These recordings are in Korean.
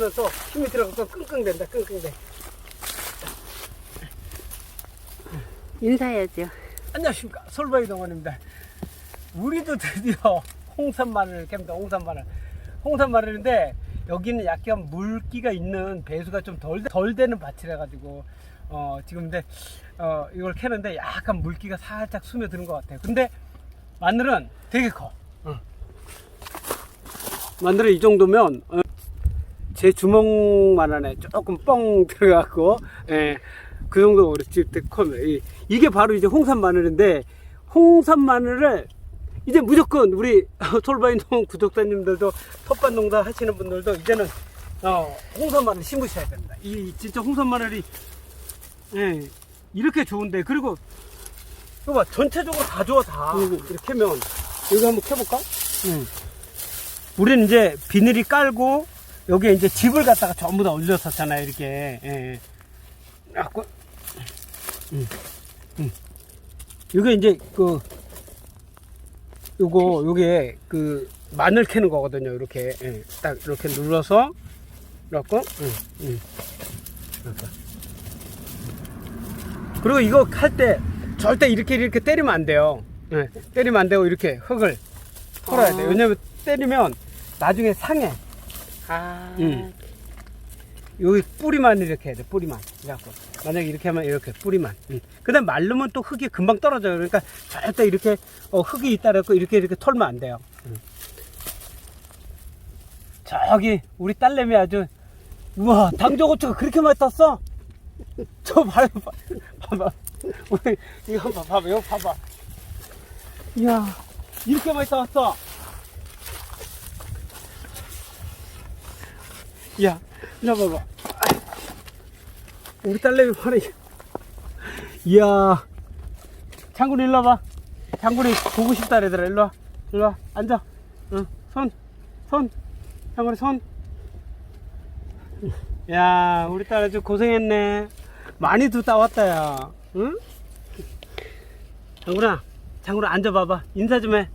하면서 힘이 들어가서 끙끙댄다, 끙끙대. 인사해야죠. 안녕하십니까. 솔바이 동원입니다. 우리도 드디어 홍산 마늘을 캡니다. 홍산 마늘. 홍산 마늘인데 여기는 약간 물기가 있는 배수가 좀 덜 덜 되는 밭이라 가지고 어 지금 근데 어 이걸 캐는데 약간 물기가 살짝 스며드는 것 같아요. 근데 마늘은 되게 커. 마늘은 이 정도면 어, 제 주먹만 하네 조금 뻥 들어갔고 예, 그 정도 우리 집때 커요. 이- 이게 바로 이제 홍산 마늘인데 홍산 마늘을 이제 무조건 우리 솔바인동 구독자님들도 텃밭 농사 하시는 분들도 이제는 어, 홍산 마늘 심으셔야 됩니다. 이 진짜 홍산 마늘이 예, 이렇게 좋은데 그리고 이거 봐 전체적으로 다 좋아 다 이렇게 하면 여기 한번 켜볼까? 응. 우리는 이제 비닐이 깔고 여기에 이제 집을 갖다가 전부 다 올렸었잖아요 이렇게 예. 갖고 음, 음. 이게 이제 그 요거 요게 그 마늘 캐는 거거든요 이렇게 예. 딱 이렇게 눌러서 이렇게 음, 음. 그리고 이거 할 때 절대 이렇게 이렇게 때리면 안 돼요 예. 때리면 안 되고 이렇게 흙을 털어야 돼요 아. 왜냐면 때리면 나중에 상해 아, 음. 여기 뿌리만 이렇게 해야 돼 뿌리만. 이래갖고 만약에 이렇게 하면 이렇게 뿌리만. 음. 그 다음 말르면 또 흙이 금방 떨어져요. 그러니까 절대 이렇게 어, 흙이 있다 그래갖고 이렇게 이렇게 털면 안 돼요. 음. 저기 우리 딸내미 아주 우와 당저고추가 그렇게 많이 땄어? 저 봐요 봐- 봐봐. 우리 이거 봐봐 이거 봐봐. 이야 이렇게 많이 따왔어 야, 이리 봐봐. 우리 딸내미 봐라. 이야. 장군이 일로 와봐. 장군이 보고 싶다 그러더라. 일로 와. 일로 와. 앉아. 응. 손. 손. 장군이 손. 야, 우리 딸 아주 고생했네. 많이 도 따왔다, 야. 응? 장군아. 장군아, 앉아봐봐. 인사 좀 해.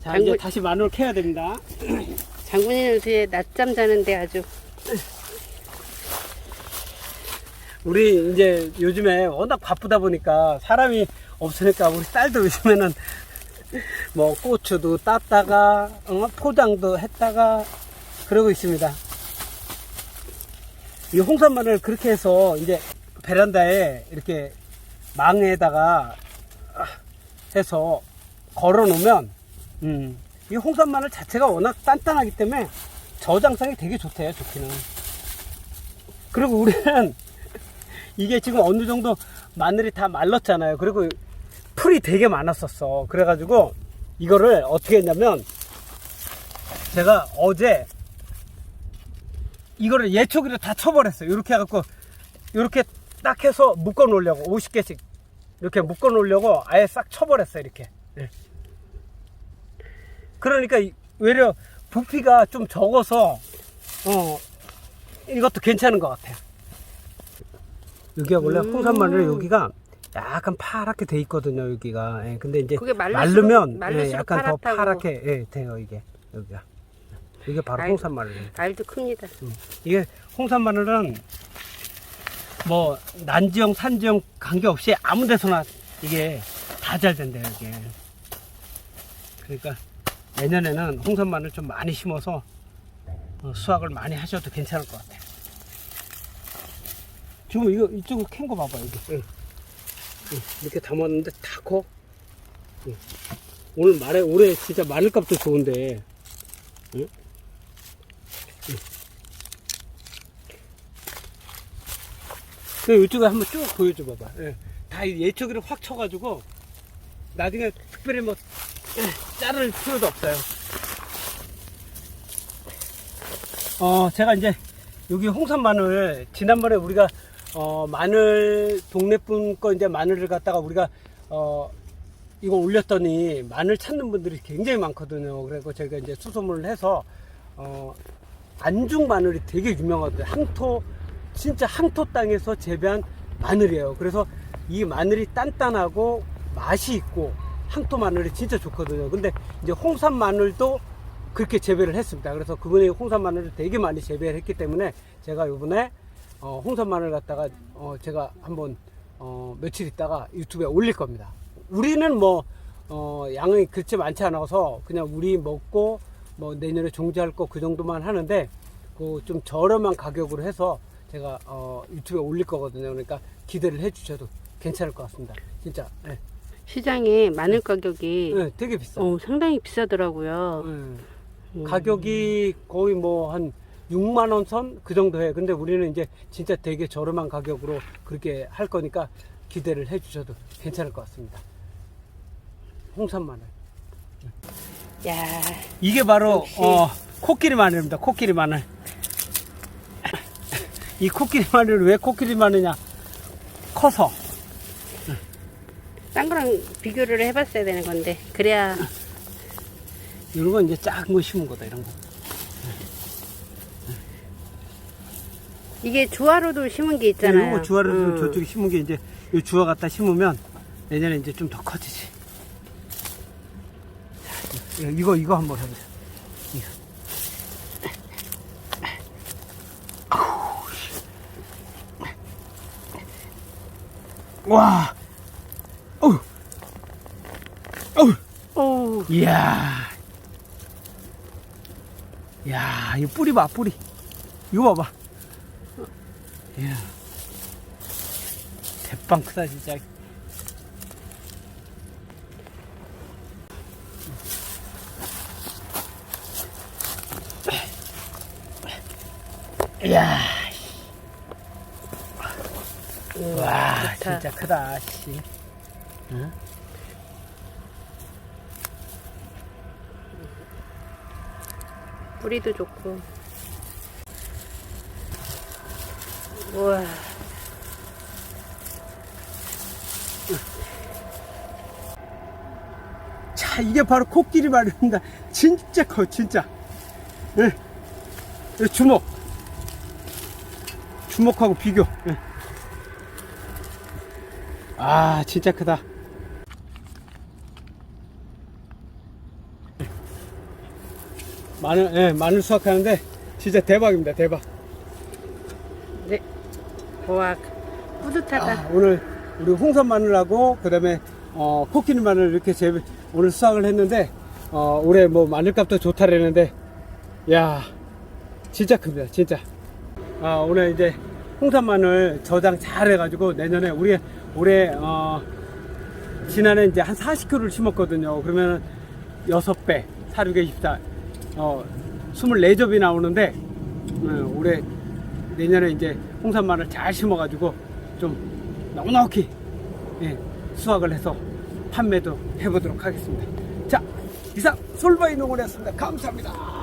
자, 이제 장군- 다시 마늘 캐야 됩니다. 장군이는 요새 낮잠 자는데 아주 우리 이제 요즘에 워낙 바쁘다 보니까 사람이 없으니까 우리 딸도 요즘에는 뭐 고추도 땄다가 어, 포장도 했다가 그러고 있습니다. 이 홍삼마늘 그렇게 해서 이제 베란다에 이렇게 망에다가 해서 걸어 놓으면 음, 이 홍삼마늘 자체가 워낙 단단하기 때문에 저장성이 되게 좋대요, 좋기는. 그리고 우리는 이게 지금 어느 정도 마늘이 다 말랐잖아요. 그리고 풀이 되게 많았었어. 그래가지고 이거를 어떻게 했냐면 제가 어제 이거를 예초기를 다 쳐버렸어요. 이렇게 해갖고 이렇게 딱 해서 묶어 놓으려고 50개씩 이렇게 묶어 놓으려고 아예 싹 쳐버렸어요. 이렇게. 예. 그러니까 이- 외려 부피가 좀 적어서 어 이것도 괜찮은 것 같아요. 여기가 원래 음. 홍산마늘 여기가 약간 파랗게 돼 있거든요 여기가 예, 근데 이제 그게 마르면 예, 약간 더 파랗다고. 파랗게 예, 돼요 이게 여기가 이게 바로 아이고. 홍산마늘이에요 알도 큽니다. 이게 홍산마늘은 뭐 난지형 산지형 관계없이 아무 데서나 이게 다 잘 된대요 이게 그러니까 내년에는 홍산마늘 좀 많이 심어서 어, 수확을 많이 하셔도 괜찮을 것 같아요 지금 이거 이쪽으로 캔거 봐봐 여기 응. 응, 이렇게 담았는데 다 커. 응. 오늘 말에 올해 진짜 마늘값도 좋은데 응? 그 이쪽에 한번 쭉 보여줘 봐봐. 예. 다 예초기를 확 쳐가지고 나중에 특별히 뭐 예, 자를 필요도 없어요. 어 제가 이제 여기 홍산 마늘 지난번에 우리가 어 마늘 동네 분 거 이제 마늘을 갖다가 우리가 어 이거 올렸더니 마늘 찾는 분들이 굉장히 많거든요. 그래서 저희가 이제 수소문을 해서 어 안중 마늘이 되게 유명하거든요. 항토 진짜 항토 땅에서 재배한 마늘이에요. 그래서 이 마늘이 단단하고 맛이 있고 항토 마늘이 진짜 좋거든요. 근데 이제 홍산 마늘도 그렇게 재배를 했습니다. 그래서 그분이 홍산 마늘을 되게 많이 재배를 했기 때문에 제가 이번에 어, 홍산 마늘 갖다가 어, 제가 한번 어, 며칠 있다가 유튜브에 올릴 겁니다. 우리는 뭐 어, 양이 그렇게 많지 않아서 그냥 우리 먹고 뭐 내년에 종지할 거 그 정도만 하는데 그 좀 저렴한 가격으로 해서 제가 어, 유튜브에 올릴 거거든요. 그러니까 기대를 해주셔도 괜찮을 것 같습니다. 진짜 네. 시장에 마늘 가격이 네, 되게 비싸. 어, 상당히 비싸더라고요. 네. 음. 가격이 거의 뭐 한 6만 원 선 그 정도 해. 근데 우리는 이제 진짜 되게 저렴한 가격으로 그렇게 할 거니까 기대를 해 주셔도 괜찮을 것 같습니다. 홍산 마늘. 야, 이게 바로 역시. 어, 코끼리 마늘입니다. 코끼리 마늘. 이 코끼리 마늘을 왜 코끼리 마늘이냐? 커서. 딴 거랑 비교를 해봤어야 되는 건데 그래야 이런 건 이제 작은 거 심은 거다, 이런 거. 이게 주화로도 심은 게 있잖아요. 이거 주화를 음. 저쪽에 심은 게 이제 이 주화 갖다 심으면 내년에 이제 좀 더 커지지. 자, 이거 이거 한번 해보자. 이거. 와, 어우, 어우, 어우, 이야, 야, 이 뿌리 봐, 뿌리. 이거 봐봐. 이야. 대빵 크다 진짜. 이야, 와. 진짜 크다, 씨. 응? 뿌리도 좋고. 우와, 자, 이게 바로 코끼리 말입니다. 진짜 커, 진짜. 예. 예, 주먹. 주먹하고 비교. 예. 아, 진짜 크다. 마늘, 예, 마늘 수확하는데 진짜 대박입니다, 대박. 네, 우와, 뿌듯하다. 아, 오늘 우리 홍선 마늘하고 그다음에 어, 코끼리 마늘 이렇게 재 오늘 수확을 했는데 어, 올해 뭐 마늘값도 좋다 그랬는데 야 진짜 큽니다 진짜 아, 오늘 이제 홍산 마늘 저장 잘 해가지고 내년에 우리 올해 어, 지난해 이제 한 40kg를 심었거든요 그러면 6배 4, 6에 24 어, 24접이 나오는데 어, 올해 내년에 이제 홍산 마늘 잘 심어가지고 좀 넉넉히 예, 수확을 해서 판매도 해보도록 하겠습니다. 자, 이상 솔바이 농원이었습니다. 감사합니다.